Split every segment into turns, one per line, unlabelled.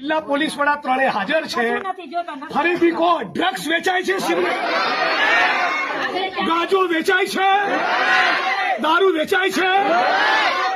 જિલ્લા પોલીસ વડા ત્રણે હાજર છે. ફરીથી કહો ડ્રગ્સ વેચાય છે ગાજો વેચાય છે દારૂ વેચાય છે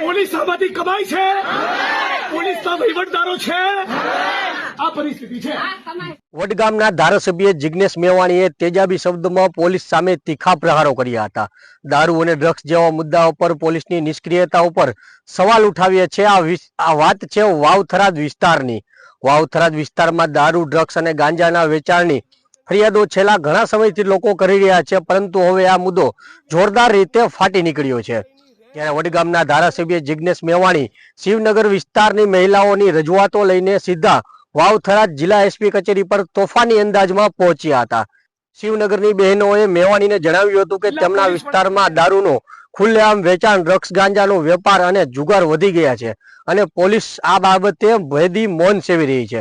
પોલીસ આમાંથી કમાય છે પોલીસના વહીવટદારો છે. આ પરિસ્થિતિ છે.
વડગામના ધારાસભ્ય જિગ્નેશ મેવાણીએ તેજાબી શબ્દમાં પોલીસ સામે તીખા પ્રહારો કર્યા હતા. દારૂ અને ડ્રગ્સ જેવા મુદ્દાઓ પર પોલીસની નિષ્ક્રિયતા ઉપર સવાલ ઉઠાવ્યા છે. આ આ વાત છે વાવથરાદ વિસ્તારની. વાવથરાદ વિસ્તારમાં દારૂ ડ્રગ્સ અને ગાંજાના વેચાણની ફરિયાદો છેલ્લા ઘણા સમયથી લોકો કરી રહ્યા છે પરંતુ હવે આ મુદ્દો જોરદાર રીતે ફાટી નીકળ્યો છે. ત્યારે વડગામના ધારાસભ્ય જિગ્નેશ મેવાણી શિવનગર વિસ્તારની મહિલાઓની રજૂઆતો લઈને સીધા વાવથરાજ જિલ્લા એસપી કચેરી પર તોફાની અંદાજમાં પહોંચ્યા હતા. શિવનગરની બહેનોએ મેવાણીને જણાવ્યું હતું કે તેમના વિસ્તારમાં દારૂનો ખુલ્લેઆમ વેચાણ ડ્રગ્સ ગાંજાનો વેપાર અને જુગાર વધી ગયા છે અને પોલીસ આ બાબતે ભેદી મૌન સેવી રહી છે.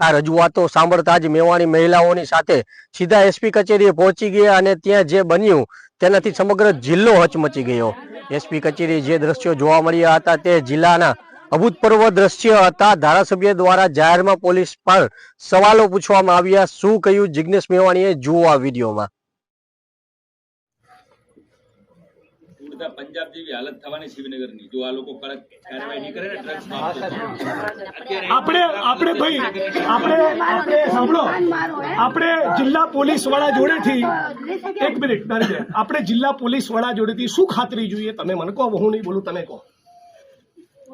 આ રજૂઆતો સાંભળતા જ મેવાણી મહિલાઓની સાથે સીધા એસપી કચેરીએ પહોંચી ગયા અને ત્યાં જે બન્યું તેનાથી સમગ્ર જિલ્લો હચમચી ગયો. એસપી કચેરી જે દ્રશ્યો જોવા મળ્યા હતા તે જિલ્લાના અભૂતપૂર્વ દ્રશ્ય હતા. ધારાસભ્ય દ્વારા જાહેરમાં પોલીસ પર સવાલો પૂછવામાં આવ્યા, શું કહ્યું? જિગ્નેશ મેવાણીએ જુઓ આ વિડીયોમાં.
ઉડતા પંજાબ જેવી હાલત થવાની શિવનગરની જો આ લોકો કડક કાર્યવાહી નહીં કરે ને ડ્રગ્સ
આપણે આપણે ભાઈ આપણે આપણે સાંભળો. આપણે જિલ્લા પોલીસ વડા જોડેથી એક મિનિટ આપણે જિલ્લા પોલીસ વડા જોડેથી શું ખાતરી જોઈએ? તમે મને કહો હું નહીં બોલું તમે કહો એક જ મિનિટ એક મિનિટ એક મિનિટ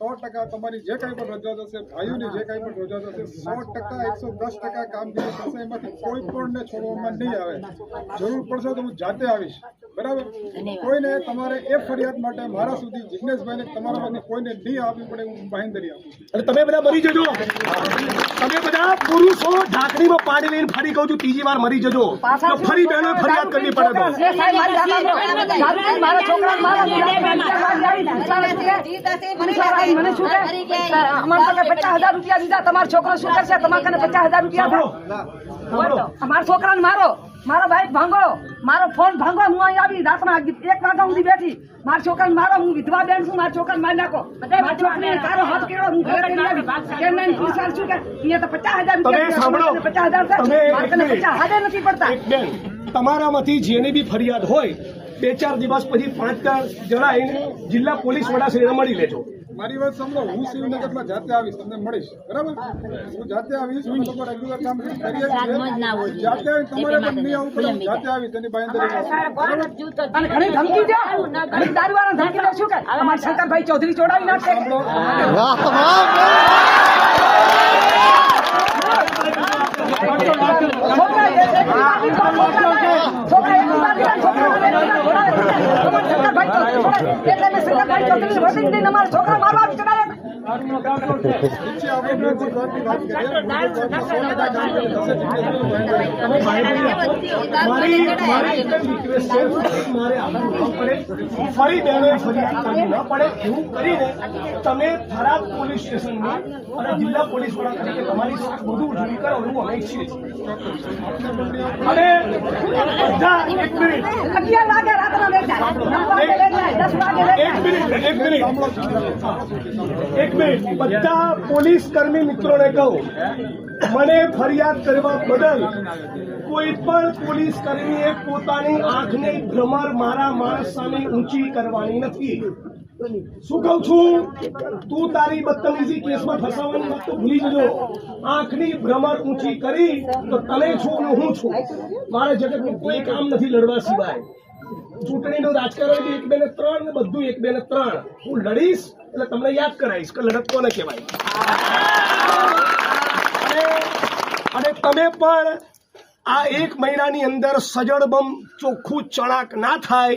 સો ટકા તમારી જે કાંઈ પણ રજૂઆત હશે ભાઈઓની જે કાંઈ પણ રજૂઆત હશે સો ટકા, એકસો દસ ટકા કામગીરી થશે, એમાંથી કોઈ પણને છોડવામાં નહીં આવે. જરૂર પડશે તો હું જાતે આવીશ. બરાબર કોઈને તમારે એ ફરિયાદ માટે મારા સુધી જિજ્ઞેશભાઈને પાસે કોઈને નહીં આપવી પડે હું બાંહેધરી આપું છું
તમે બધા મરી જજો તમે બધા પુરુષો ઢાંકણીમાં પાણી લઈને ફરી કહું છું ત્રીજી વાર મરી જજો તો ફરી બહેનો ફરિયાદ કરવી પડે તો
અમારા પચાસ હજાર રૂપિયા દીધા તમારો છોકરો શું કરશે તમારા કને પચાસ હજાર રૂપિયા અમારા છોકરાને મારો. મારો ભાઈ ભાંગો મારો ફોન ભાંગો હું અહીં આવી રાતના એક વાગ્યા સુધી બેઠી. મારા છોકરાને મારો. હું વિધવા બેન છું. મારા છોકરાને મારી નાખો. મારા છોકરાને તારો હાથ કેળો હું ઘરે કરીને આવી કેમ નહીં પુરસ્કાર શું કે અહીંયા તો પચાસ હજાર
તમે
રૂપિયા
સાંભળો.
પચાસ હજાર મારા. પચાસ હજાર નથી પડતા.
તમારામાંથી જેની બી ફરિયાદ હોય બે ચાર દિવસ પછી પાંચ ચાર જણા જિલ્લા પોલીસ વડા શ્રીને મળી લેજો.
મારી વાત સાંભળો હું શિવનગરમાં જાતે આવીશ તમને મળીશ બરાબર હું જાતે આવીશ હું લોકો રેગ્યુલર કામ કરીએ જાતે તમારે પણ નહીં આવવું પડે જાતે આવીશ એની બાંયધરી
અને ઘણી ધમકી દે ઘણી દારૂવાળા ધમકી દે શું કે અમારા શંકરભાઈ ચૌધરી ચોડાવી નાખશે
કરવી ન પડે એવું કરીને તમે થરાદ પોલીસ સ્ટેશનની અને જિલ્લા પોલીસ વડા તરીકે તમારી બધું ઉજળી કરો અમે ઈચ્છીએ છીએ અને બધા એક મિનિટ
અગિયાર વાગે
એક મિનિટ એક મિનિટ. બધા પોલીસ કર્મી મિત્રોને કહું મને ફરિયાદ કરવા બદલ કોઈ પણ પોલીસ કર્મીએ પોતાની આંખની ભ્રમર મારા માણસ સામે ઊંચી કરવાની નથી. શું કહું છું? તું તારી બદતમીજી કેસમાં ફસાવાની વાત તો ભૂલી જજો. આંખની ભ્રમર ઊંચી કરી તો તને છું હું છું. મારે જગતનું કોઈ કામ નથી લડવા સિવાય. ચૂંટણીનું રાજકારણ બી એક, બે ને ત્રણ ને બધું એક, બે ને ત્રણ. હું લડીશ એટલે તમને યાદ કરાવીશ કે લડત કોને કહેવાય. અને- તમે પણ આ એક મહિનાની અંદર સજડબમ ચોખ્ખું ચણાક ના થાય.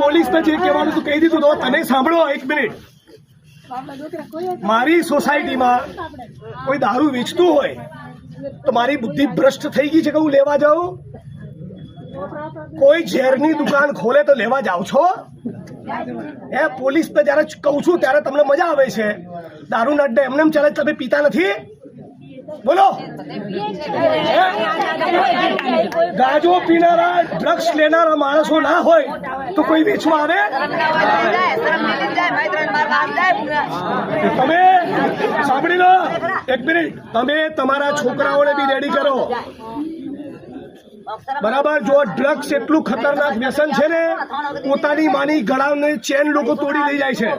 પોલીસને જે કહેવાનું તું કહી દીધું તો તને સાંભળો એક મિનિટ. મારી સોસાયટીમાં કોઈ દારૂ વેચતું હોય તો મારી બુદ્ધિ ભ્રષ્ટ થઈ ગઈ છે કે હું લેવા જાઉં? કોઈ ઝેરની દુકાન ખોલે તો લેવા જાવ છો? એ પોલીસ ને જયારે કહું છું ત્યારે તમને મજા આવે છે. દારૂ ના અડ્ડે એમને ચાલે તમે પીતા નથી? બોલો. ગાજો પીનારા ડ્રગ્સ લેનારા માણસો ના હોય. તો કોઈ વેચવા આવે? તમે સાંભળી લો, એક મિનિટ. તમે તમારા છોકરાઓને બી રેડી કરો. બરાબર, જો ડ્રગ્સ એટલું ખતરનાક વ્યસન છે ને, પોતાની માની ગળાની ચેન લોકો તોડી લઈ જાય છે.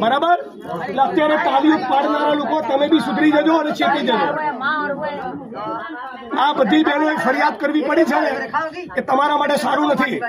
બરાબર? એટલે અત્યારે તાલીઓ પાડનારા લોકો, તમે બી સુધરી જજો અને ચેતી જજો. આ બધી બહેનોએ ફરિયાદ કરવી પડી છે ને, કે તમારા માટે સારું નથી.